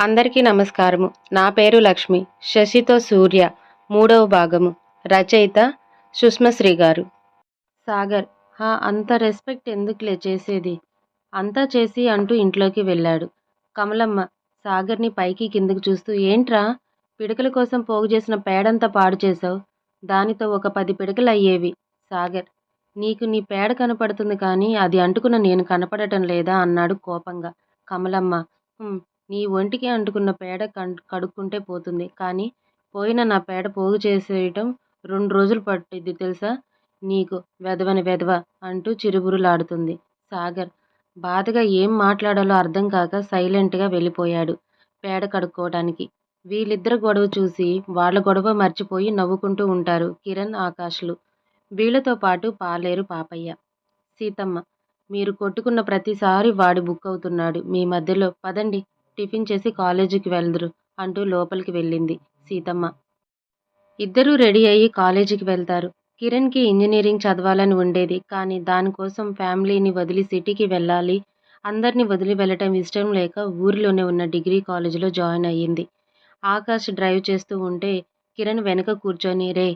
అందరికీ నమస్కారము. నా పేరు లక్ష్మి. శశితో సూర్య. మూడవ భాగము. రచయిత సుష్మశ్రీ గారు. సాగర్ హా అంత రెస్పెక్ట్ ఎందుకులే చేసేది? అంతా చేసి అంటూ ఇంట్లోకి వెళ్ళాడు. కమలమ్మ సాగర్ని పైకి కిందకు చూస్తూ ఏంట్రా? పిడకల కోసం పోగు చేసిన పేడంతా పాడు చేశావు. దానితో ఒక పది పిడకలు అయ్యేవి. సాగర్ నీకు నీ పేడ కనపడుతుంది కానీ అది అంటుకున్న నేను కనపడటం లేదా? అన్నాడు కోపంగా. కమలమ్మ నీ ఒంటికి అంటుకున్న పేడ కడుక్కుంటే పోతుంది. కానీ పోయిన నా పేడ పోగు చేసేయటం రెండు రోజులు పట్టిద్ది తెలుసా? నీకు వెధవని వెధవ అంటూ చిరుబురులాడుతుంది. సాగర్ బాధగా ఏం మాట్లాడాలో అర్థం కాక సైలెంట్గా వెళ్ళిపోయాడు పేడ కడుక్కోవడానికి వీళ్ళిద్దరు గొడవ చూసి వాళ్ళ గొడవ మర్చిపోయి నవ్వుకుంటూ ఉంటారు కిరణ్ ఆకాష్లు. వీళ్ళతో పాటు పాలేరు పాపయ్య. సీతమ్మ మీరు కొట్టుకున్న ప్రతిసారి వాడి బుక్ అవుతున్నాడు. మీ మధ్యలో పదండి. టిఫిన్ చేసి కాలేజీకి వెళ్దురు అంటూ లోపలికి వెళ్ళింది సీతమ్మ. ఇద్దరూ రెడీ అయ్యి కాలేజీకి వెళ్తారు. కిరణ్కి ఇంజనీరింగ్ చదవాలని ఉండేది కానీ దానికోసం ఫ్యామిలీని వదిలి సిటీకి వెళ్ళాలి. అందరినీ వదిలి వెళ్ళటం ఇష్టం లేక ఊరిలోనే ఉన్న డిగ్రీ కాలేజీలో జాయిన్ అయ్యింది. ఆకాష్ డ్రైవ్ చేస్తూ ఉంటే కిరణ్ వెనక కూర్చొని రే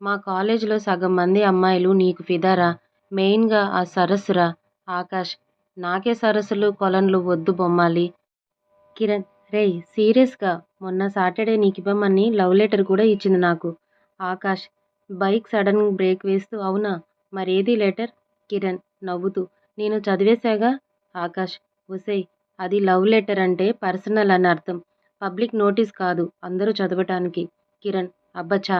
మా కాలేజీలో సగం మంది అమ్మాయిలు నీకు ఫిదారా మెయిన్గా ఆ సరస్సురా ఆకాష్. నాకే సరస్సులు కొలన్లు వద్దు బొమ్మాలి. కిరణ్ రేయ్ సీరియస్గా. మొన్న సాటర్డే నీకు ఇవ్వమని లవ్ లెటర్ కూడా ఇచ్చింది నాకు. ఆకాష్ బైక్ సడన్ బ్రేక్ వేస్తూ అవునా? మరేది లెటర్? కిరణ్ నవ్వుతూ నేను చదివేశాగా? ఆకాష్ ఒసేయ్ అది లవ్ లెటర్ అంటే పర్సనల్ అని అర్థం. పబ్లిక్ నోటీస్ కాదు అందరూ చదవటానికి. కిరణ్ అబ్బచ్చా!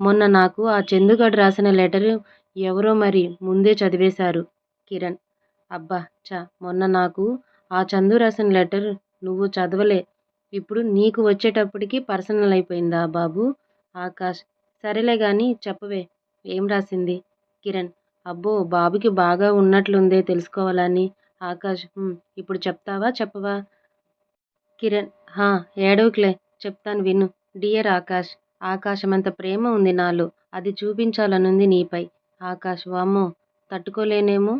మొన్న నాకు ఆ చందుగడ్ రాసిన లెటర్ ఎవరో మరి ముందే చదివేశారు. కిరణ్ అబ్బా చా మొన్న నాకు ఆ చందు రాసిన లెటర్ నువ్వు చదవలే. ఇప్పుడు నీకు వచ్చేటప్పటికి పర్సనల్ అయిపోయిందా బాబు? ఆకాష్ సరేలే గాని చెప్పవే. ఏం రాసింది? కిరణ్ అబ్బో బాబుకి బాగా ఉన్నట్లుందే తెలుసుకోవాలని ఆకాష్ ఇప్పుడు చెప్తావా చెప్పవా? కిరణ్ హా ఏడవకులే. చెప్తాను విను. డియర్ ఆకాష్ ఆకాశమంత ప్రేమ ఉంది నాలో. అది చూపించాలనుంది నీపై. ఆకాష్ వామ్మో తట్టుకోలేనేమో.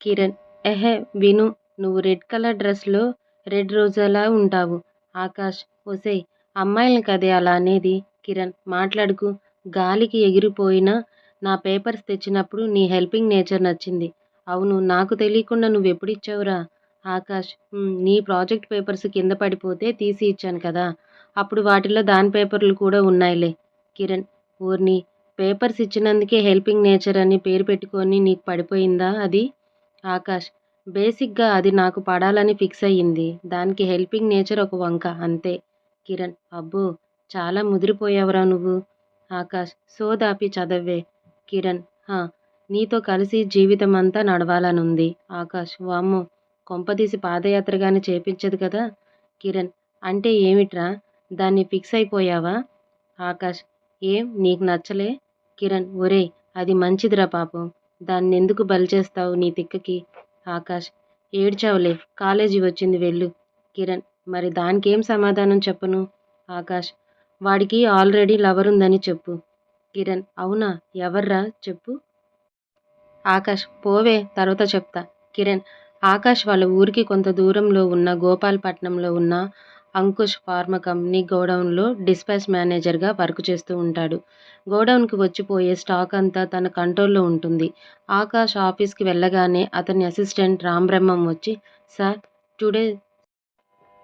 కిరణ్ ఎహే విను. నువ్వు రెడ్ కలర్ డ్రెస్లో రెడ్ రోజాలా ఉంటావు. ఆకాష్ ఒసేయ్ అమ్మాయిల్ని కదే అలా అనేది? కిరణ్ మాట్లాడుకు. గాలికి ఎగిరిపోయిన నా పేపర్స్ తెచ్చినప్పుడు నీ హెల్పింగ్ నేచర్ నచ్చింది. అవును నాకు తెలియకుండా నువ్వు ఎప్పుడు ఇచ్చావురా ఆకాష్ నీ ప్రాజెక్ట్ పేపర్స్ కింద పడిపోతే తీసి ఇచ్చాను కదా. అప్పుడు వాటిలో దాని పేపర్లు కూడా ఉన్నాయిలే. కిరణ్ ఊర్ని పేపర్స్ ఇచ్చినందుకే హెల్పింగ్ నేచర్ అని పేరు పెట్టుకొని నీకు పడిపోయిందా అది? ఆకాష్ బేసిక్గా అది నాకు పడాలని ఫిక్స్ అయ్యింది. దానికి హెల్పింగ్ నేచర్ ఒక వంక అంతే. కిరణ్ అబ్బో చాలా ముదిరిపోయావురా నువ్వు. ఆకాష్ సోదాపి చదవే కిరణ్ హా నీతో కలిసి జీవితం అంతా నడవాలనుంది. ఆకాష్ వామ్మో కొంపదీసి పాదయాత్రగానే చేపించదు కదా. కిరణ్ అంటే ఏమిట్రా? దాన్ని ఫిక్స్ అయిపోయావా? ఆకాష్ ఏం నీకు నచ్చలే? కిరణ్ ఒరేయ్ అది మంచిదిరా పాపం. దాన్ని ఎందుకు బలి చేస్తావు నీ తిక్కకి? ఆకాష్ ఏడ్చావులే. కాలేజీ వచ్చింది వెళ్ళు. కిరణ్ మరి దానికేం సమాధానం చెప్పను? ఆకాష్ వాడికి ఆల్రెడీ లవర్ ఉందని చెప్పు. కిరణ్ అవునా? ఎవర్రా? చెప్పు. ఆకాష్ పోవే తర్వాత చెప్తా. కిరణ్ ఆకాష్ వాళ్ళ ఊరికి కొంత దూరంలో ఉన్న గోపాల్పట్నంలో ఉన్న అంకుష్ ఫార్మా కంపెనీ గోడౌన్లో డిస్పాచ్ మేనేజర్గా వర్క్ చేస్తూ ఉంటాడు. గోడౌన్కి వచ్చిపోయే స్టాక్ అంతా తన కంట్రోల్లో ఉంటుంది. ఆకాష్ ఆఫీస్కి వెళ్ళగానే అతని అసిస్టెంట్ రాంబ్రహ్మం వచ్చి sir today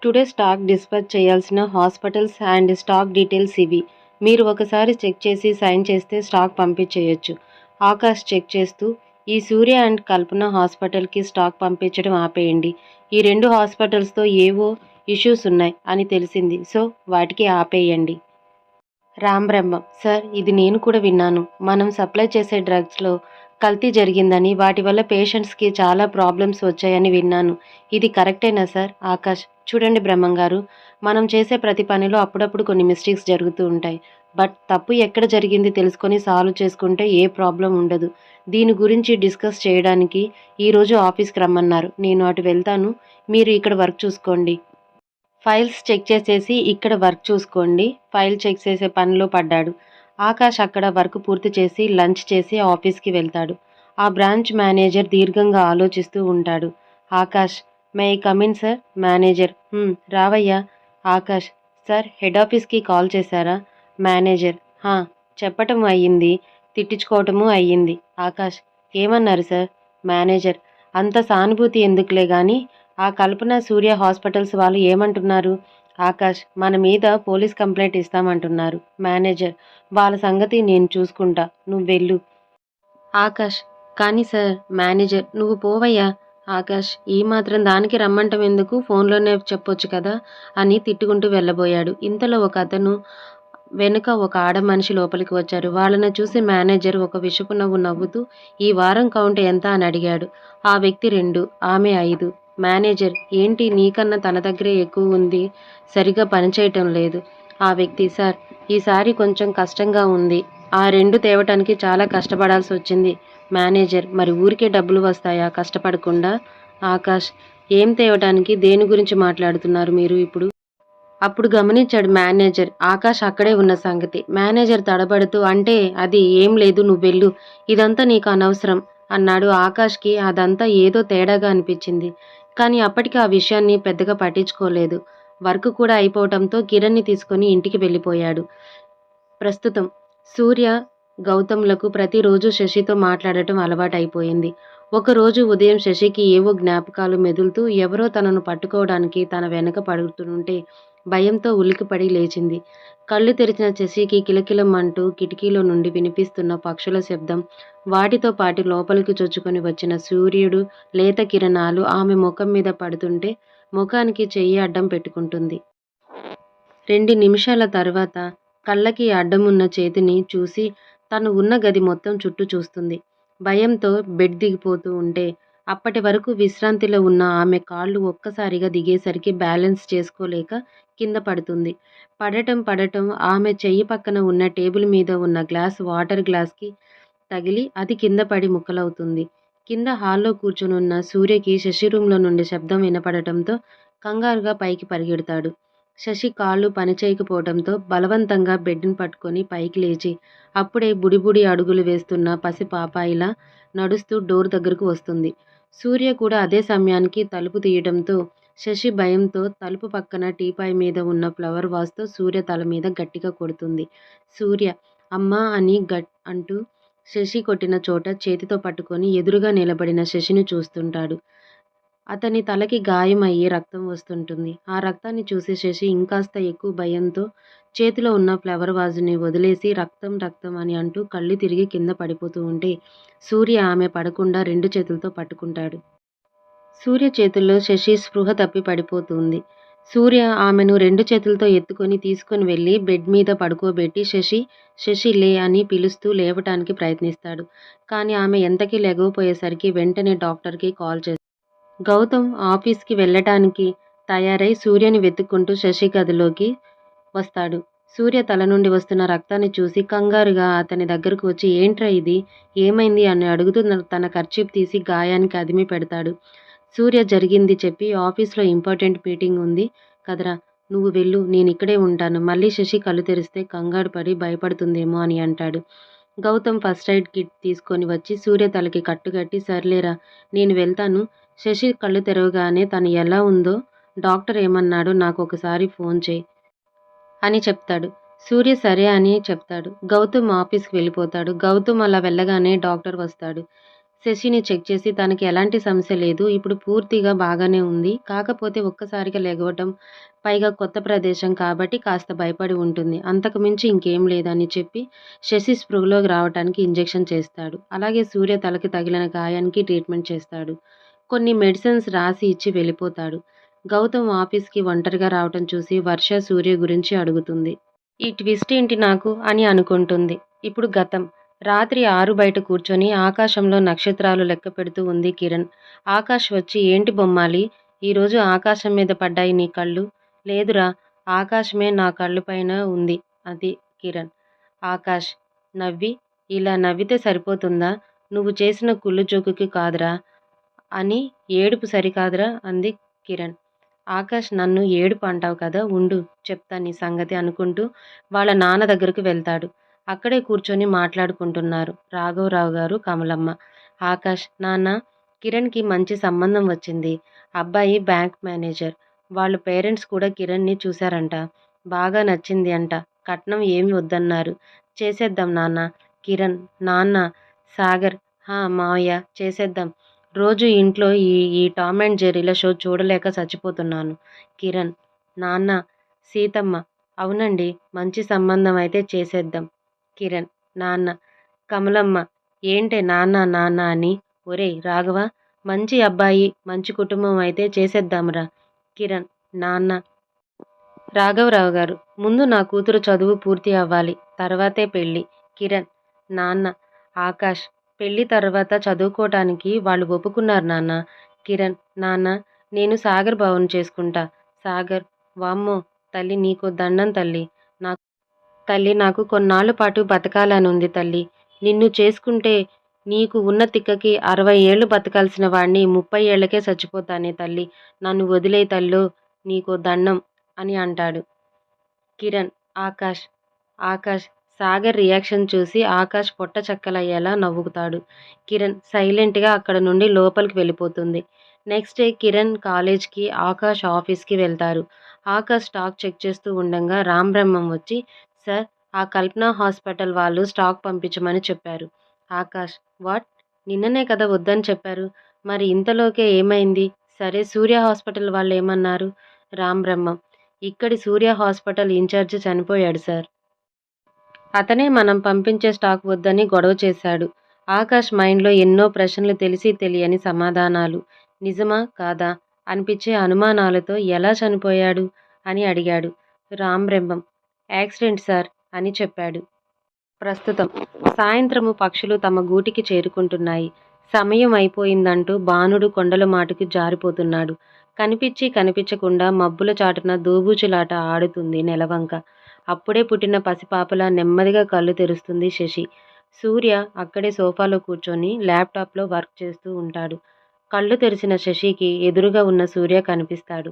today stock dispatch చేయాల్సిన హాస్పిటల్స్ అండ్ స్టాక్ డీటెయిల్స్ ఇవి. మీరు ఒకసారి చెక్ చేసి సైన్ చేస్తే స్టాక్ పంపించేయొచ్చు. ఆకాష్ చెక్ చేస్తూ ఈ సూర్య అండ్ కల్పన హాస్పిటల్కి స్టాక్ పంపించడం ఆపేయండి. ఈ రెండు హాస్పిటల్స్తో ఏవో ఇష్యూస్ ఉన్నాయి అని తెలిసింది. సో వాటికి ఆపేయండి. రామ్ బ్రహ్మం సార్ ఇది నేను కూడా విన్నాను. మనం సప్లై చేసే డ్రగ్స్లో కల్తీ జరిగిందని వాటి వల్ల పేషెంట్స్కి చాలా ప్రాబ్లమ్స్ వచ్చాయని విన్నాను. ఇది కరెక్టేనా సార్? ఆకాష్ చూడండి బ్రహ్మం గారు మనం చేసే ప్రతి పనిలో అప్పుడప్పుడు కొన్ని మిస్టేక్స్ జరుగుతూ ఉంటాయి. బట్ తప్పు ఎక్కడ జరిగింది తెలుసుకొని సాల్వ్ చేసుకుంటే ఏ ప్రాబ్లం ఉండదు. దీని గురించి డిస్కస్ చేయడానికి ఈరోజు ఆఫీస్కి రమ్మన్నారు. నేను అటు వెళ్తాను. మీరు ఇక్కడ వర్క్ చూసుకోండి. ఫైల్స్ చెక్ చేసేసి ఇక్కడ వర్క్ చూసుకోండి. ఫైల్ చెక్ చేసే పనిలో పడ్డాడు. ఆకాష్ అక్కడ వర్క్ పూర్తి చేసి లంచ్ చేసి ఆఫీస్కి వెళ్తాడు. ఆ బ్రాంచ్ మేనేజర్ దీర్ఘంగా ఆలోచిస్తూ ఉంటాడు. Akash may come in sir? Manager రావయ్యా. ఆకాష్ సార్ హెడ్ ఆఫీస్కి కాల్ చేశారా? మేనేజర్ హా చెప్పటం అయ్యింది. తిట్టించుకోవటము అయ్యింది. ఆకాష్ ఏమన్నారు సార్? మేనేజర్ అంత సానుభూతి ఎందుకులే కానీ ఆ కల్పన సూర్య హాస్పిటల్స్ వాళ్ళు ఏమంటున్నారు? ఆకాష్ మన మీద పోలీస్ కంప్లైంట్ ఇస్తామంటున్నారు. మేనేజర్ వాళ్ళ సంగతి నేను చూసుకుంటా. నువ్వు వెళ్ళు. ఆకాష్ కానీ సార్ మేనేజర్ నువ్వు పోవయ్యా. ఆకాష్ ఈ మాత్రం దానికి రమ్మంటం ఎందుకు? ఫోన్లోనే చెప్పొచ్చు కదా? అని తిట్టుకుంటూ వెళ్ళబోయాడు. ఇంతలో ఒక అతను వెనుక ఒక ఆడ మనిషి లోపలికి వచ్చారు. వాళ్ళని చూసి మేనేజర్ ఒక విషపు నవ్వు నవ్వుతూ ఈ వారం కౌంట్ ఎంత? అని అడిగాడు. ఆ వ్యక్తి రెండు ఆమె ఐదు. మేనేజర్ ఏంటి నీకన్నా తన దగ్గరే ఎక్కువ ఉంది? సరిగా పనిచేయటం లేదు. ఆ వ్యక్తి సార్ ఈసారి కొంచెం కష్టంగా ఉంది. ఆ రెండు తేవటానికి చాలా కష్టపడాల్సి వచ్చింది. మేనేజర్ మరి ఊరికే డబ్బులు వస్తాయా? కష్టపడకుండా? ఆకాష్ ఏం తేవటానికి దేని గురించి మాట్లాడుతున్నారు మీరు ఇప్పుడు? అప్పుడు గమనించాడు మేనేజర్. ఆకాష్ అక్కడే ఉన్న సంగతి. మేనేజర్ తడబడుతూ అంటే అది ఏం లేదు నువ్వు వెళ్ళు. ఇదంతా నీకు అనవసరం అన్నాడు. ఆకాష్కి అదంతా ఏదో తేడాగా అనిపించింది. కానీ అప్పటికి ఆ విషయాన్ని పెద్దగా పట్టించుకోలేదు. వర్క్ కూడా అయిపోవటంతో కిరణ్ని తీసుకొని ఇంటికి వెళ్ళిపోయాడు. ప్రస్తుతం సూర్య గౌతమ్లకు ప్రతిరోజు శశితో మాట్లాడటం అలవాటైపోయింది. ఒకరోజు ఉదయం శశికి ఏవో జ్ఞాపకాలు మెదులుతూ ఎవరో తనను పట్టుకోవడానికి తన వెనక పడుతుంటే భయంతో ఉలికిపడి లేచింది. కళ్ళు తెరిచిన శశికి కిలకిలమంటూ కిటికీలో నుండి వినిపిస్తున్న పక్షుల శబ్దం వాటితో పాటు లోపలికి చొచ్చుకొని వచ్చిన సూర్యుడు లేత కిరణాలు ఆమె ముఖం మీద పడుతుంటే ముఖానికి చెయ్యి అడ్డం పెట్టుకుంటుంది. రెండు నిమిషాల తర్వాత కళ్ళకి అడ్డమున్న చేతిని చూసి తను ఉన్న గది మొత్తం చుట్టూ చూస్తుంది. భయంతో బెడ్ దిగిపోతూ ఉంటే అప్పటి వరకు విశ్రాంతిలో ఉన్న ఆమె కాళ్ళు ఒక్కసారిగా దిగేసరికి బ్యాలెన్స్ చేసుకోలేక కింద పడుతుంది. పడటం పడటం ఆమె చెయ్యి పక్కన ఉన్న టేబుల్ మీద ఉన్న గ్లాస్ వాటర్ గ్లాస్కి తగిలి అది కింద పడి ముక్కలవుతుంది. కింద హాల్లో కూర్చునున్న సూర్యకి శశి రూమ్లో నుండి శబ్దం వినపడటంతో కంగారుగా పైకి పరిగెడతాడు. శశి కాళ్ళు పనిచేయకపోవడంతో బలవంతంగా బెడ్ని పట్టుకొని పైకి లేచి అప్పుడే బుడిబుడి అడుగులు వేస్తున్న పసి పాపాయిలా నడుస్తూ డోర్ దగ్గరకు వస్తుంది. సూర్య కూడా అదే సమయానికి తలుపు తీయడంతో శశి భయంతో తలుపు పక్కన టీపాయ్ మీద ఉన్న ఫ్లవర్ వాస్తో సూర్య తల మీద గట్టిగా కొడుతుంది. సూర్య అమ్మా అని గట్ అంటూ శశి కొట్టిన చోట చేతితో పట్టుకొని ఎదురుగా నిలబడిన శశిని చూస్తుంటాడు. అతని తలకి గాయం అయ్యి రక్తం వస్తుంటుంది. ఆ రక్తాన్ని చూసి శశి ఇంకాస్త ఎక్కువ భయంతో చేతిలో ఉన్న ఫ్లవర్ వాజుని వదిలేసి రక్తం రక్తం అని అంటూ కళ్ళు తిరిగి కింద పడిపోతూ ఉంటే సూర్య ఆమె పడకుండా రెండు చేతులతో పట్టుకుంటాడు. సూర్య చేతుల్లో శశి స్పృహ తప్పి పడిపోతుంది. సూర్య ఆమెను రెండు చేతులతో ఎత్తుకొని తీసుకొని వెళ్ళి బెడ్ మీద పడుకోబెట్టి శశి శశి లే అని పిలుస్తూ లేవటానికి ప్రయత్నిస్తాడు. కానీ ఆమె ఎంతకీ లెగవపోయేసరికి వెంటనే డాక్టర్కి కాల్ చేస్తాడు గౌతమ్ ఆఫీస్కి వెళ్ళటానికి తయారై సూర్యని వెతుక్కుంటూ శశి గదిలోకి వస్తాడు. సూర్య తల నుండి వస్తున్న రక్తాన్ని చూసి కంగారుగా అతని దగ్గరకు వచ్చి ఏంట్రా ఇది? ఏమైంది? అని అడుగుతూ తన ఖర్చీప్ తీసి గాయానికి అదిమి పెడతాడు. సూర్య జరిగింది చెప్పి ఆఫీస్లో ఇంపార్టెంట్ మీటింగ్ ఉంది. కదరా నువ్వు వెళ్ళు. నేను ఇక్కడే ఉంటాను. మళ్ళీ శశి కళ్ళు తెరిస్తే కంగారు పడి భయపడుతుందేమో అని అంటాడు. గౌతమ్ ఫస్ట్ ఎయిడ్ కిట్ తీసుకొని వచ్చి సూర్య తలకి కట్టుకట్టి సర్లేరా నేను వెళ్తాను. శశి కళ్ళు తెరవగానే తను ఎలా ఉందో డాక్టర్ ఏమన్నాడో నాకు ఒకసారి ఫోన్ చేయి. అని చెప్తాడు. సూర్య సరే అని చెప్తాడు. గౌతమ్ ఆఫీస్కి వెళ్ళిపోతాడు. గౌతమ్ అలా వెళ్ళగానే డాక్టర్ వస్తాడు. శశిని చెక్ చేసి తనకి ఎలాంటి సమస్య లేదు. ఇప్పుడు పూర్తిగా బాగానే ఉంది. కాకపోతే ఒక్కసారిగా లెగవటం పైగా కొత్త ప్రదేశం కాబట్టి కాస్త భయపడి ఉంటుంది. అంతకు మించి ఇంకేం లేదని చెప్పి శశి స్పృహలోకి రావడానికి ఇంజెక్షన్ చేస్తాడు. అలాగే సూర్య తలకి తగిలిన గాయానికి ట్రీట్మెంట్ చేస్తాడు. కొన్ని మెడిసిన్స్ రాసి ఇచ్చి వెళ్ళిపోతాడు. గౌతమ్ ఆఫీస్కి ఒంటరిగా రావటం చూసి వర్ష సూర్య గురించి అడుగుతుంది. ఈ ట్విస్ట్ ఏంటి నాకు? అని అనుకుంటుంది. ఇప్పుడు గతం. రాత్రి ఆరు బయట కూర్చొని ఆకాశంలో నక్షత్రాలు లెక్క పెడుతూ ఉంది కిరణ్. ఆకాష్ వచ్చి ఏంటి బొమ్మాలి? ఈరోజు ఆకాశం మీద పడ్డాయి నీ కళ్ళు? లేదురా ఆకాశమే నా కళ్ళు పైన ఉంది అది కిరణ్. ఆకాష్ నవ్వి? ఇలా నవ్వితే సరిపోతుందా? నువ్వు చేసిన కుళ్ళు జోకుకి కాదురా అని ఏడుపు సరికాదురా అంది కిరణ్. ఆకాష్ నన్ను ఏడుపు అంటావు కదా ఉండు చెప్తా నీ సంగతి అనుకుంటూ వాళ్ళ నాన్న దగ్గరకు వెళ్తాడు. అక్కడే కూర్చొని మాట్లాడుకుంటున్నారు రాఘవరావు గారు కమలమ్మ. ఆకాష్ నాన్న కిరణ్కి మంచి సంబంధం వచ్చింది. అబ్బాయి బ్యాంక్ మేనేజర్. వాళ్ళ పేరెంట్స్ కూడా కిరణ్ని చూశారంట. బాగా నచ్చింది అంట. కట్నం ఏమి వద్దన్నారు. చేసేద్దాం నాన్న. కిరణ్ నాన్న సాగర్ హా మావయ్య చేసేద్దాం. రోజు ఇంట్లో ఈ ఈ టామ్ అండ్ జెర్రీల షో చూడలేక చచ్చిపోతున్నాను. కిరణ్ నాన్న సీతమ్మ అవునండి మంచి సంబంధం అయితే చేసేద్దాం. కిరణ్ నాన్న కమలమ్మ ఏంటే నాన్న నాన్న అని. ఒరేయ్ రాఘవ మంచి అబ్బాయి మంచి కుటుంబం అయితే చేసేద్దాంరా. కిరణ్ నాన్న. రాఘవరావు గారు ముందు నా కూతురు చదువు పూర్తి అవ్వాలి తర్వాతే పెళ్ళి. కిరణ్ నాన్న ఆకాష్ పెళ్ళి తర్వాత చదువుకోవటానికి వాళ్ళు ఒప్పుకున్నారు నాన్న. కిరణ్ నాన్న నేను సాగర్ భవన్ చేసుకుంటా. సాగర్ వామ్మో తల్లి నీకు దండం తల్లి. నాకు తల్లి నాకు కొన్నాళ్ళ పాటు బతకాలని ఉంది తల్లి. నిన్ను చేసుకుంటే నీకు ఉన్న తిక్కకి అరవై ఏళ్ళు బతకాల్సిన వాడిని ముప్పై ఏళ్ళకే చచ్చిపోతానే తల్లి. నన్ను వదిలే తల్లు నీకు దండం అని అంటాడు. కిరణ్ ఆకాష్ ఆకాష్ సాగర్ రియాక్షన్ చూసి ఆకాష్ పొట్ట చక్కలయ్యేలా నవ్వుతాడు. కిరణ్ సైలెంట్గా అక్కడ నుండి లోపలికి వెళ్ళిపోతుంది. నెక్స్ట్ డే కిరణ్ కాలేజ్కి ఆకాష్ ఆఫీస్కి వెళ్తారు. ఆకాష్ స్టాక్ చెక్ చేస్తూ ఉండగా రామ్ బ్రహ్మం వచ్చి సార్ ఆ కల్పన హాస్పిటల్ వాళ్ళు స్టాక్ పంపించమని చెప్పారు. ఆకాష్ వాట్? నిన్ననే కదా వద్దని చెప్పారు. మరి ఇంతలోకే ఏమైంది? సరే సూర్య హాస్పిటల్ వాళ్ళు ఏమన్నారు? రామ్ బ్రహ్మం ఇక్కడి సూర్య హాస్పిటల్ ఇన్ఛార్జ్ చనిపోయాడు సార్. అతనే మనం పంపించే స్టాక్ వద్దని గొడవ చేశాడు. ఆకాష్ మైండ్లో ఎన్నో ప్రశ్నలు తెలిసి తెలియని సమాధానాలు. నిజమా? కాదా? అనిపించే అనుమానాలతో ఎలా చనిపోయాడు? అని అడిగాడు. రామ్రెంబం యాక్సిడెంట్ సార్ అని చెప్పాడు. ప్రస్తుతం సాయంత్రము పక్షులు తమ గూటికి చేరుకుంటున్నాయి. సమయం అయిపోయిందంటూ బాణుడు కొండల మాటుకు జారిపోతున్నాడు. కనిపించి కనిపించకుండా మబ్బుల చాటున దూబూచులాట ఆడుతుంది నెలవంక. అప్పుడే పుట్టిన పసిపాపలా నెమ్మదిగా కళ్ళు తెరుస్తుంది శశి. సూర్య అక్కడే సోఫాలో కూర్చొని ల్యాప్టాప్లో వర్క్ చేస్తూ ఉంటాడు. కళ్ళు తెరిచిన శశికి ఎదురుగా ఉన్న సూర్య కనిపిస్తాడు.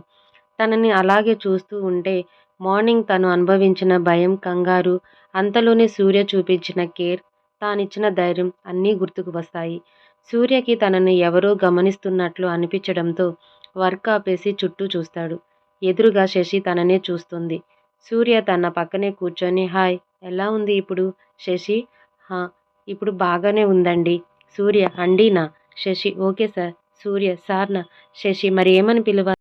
తనని అలాగే చూస్తూ ఉంటే మార్నింగ్ తను అనుభవించిన భయం కంగారు అంతలోనే సూర్య చూపించిన కేర్ తానిచ్చిన ధైర్యం అన్నీ గుర్తుకు వస్తాయి. సూర్యకి తనని ఎవరో గమనిస్తున్నట్లు అనిపించడంతో వర్క్ ఆపేసి చుట్టూ చూస్తాడు. ఎదురుగా శశి తననే చూస్తుంది. సూర్య తన పక్కనే కూర్చొని హాయ్ ఎలా ఉంది ఇప్పుడు? శశి? హా ఇప్పుడు బాగానే ఉందండి. సూర్య అండీనా శశి ఓకే సార్. సూర్య సార్నా? శశి మరి ఏమని పిలవాలి?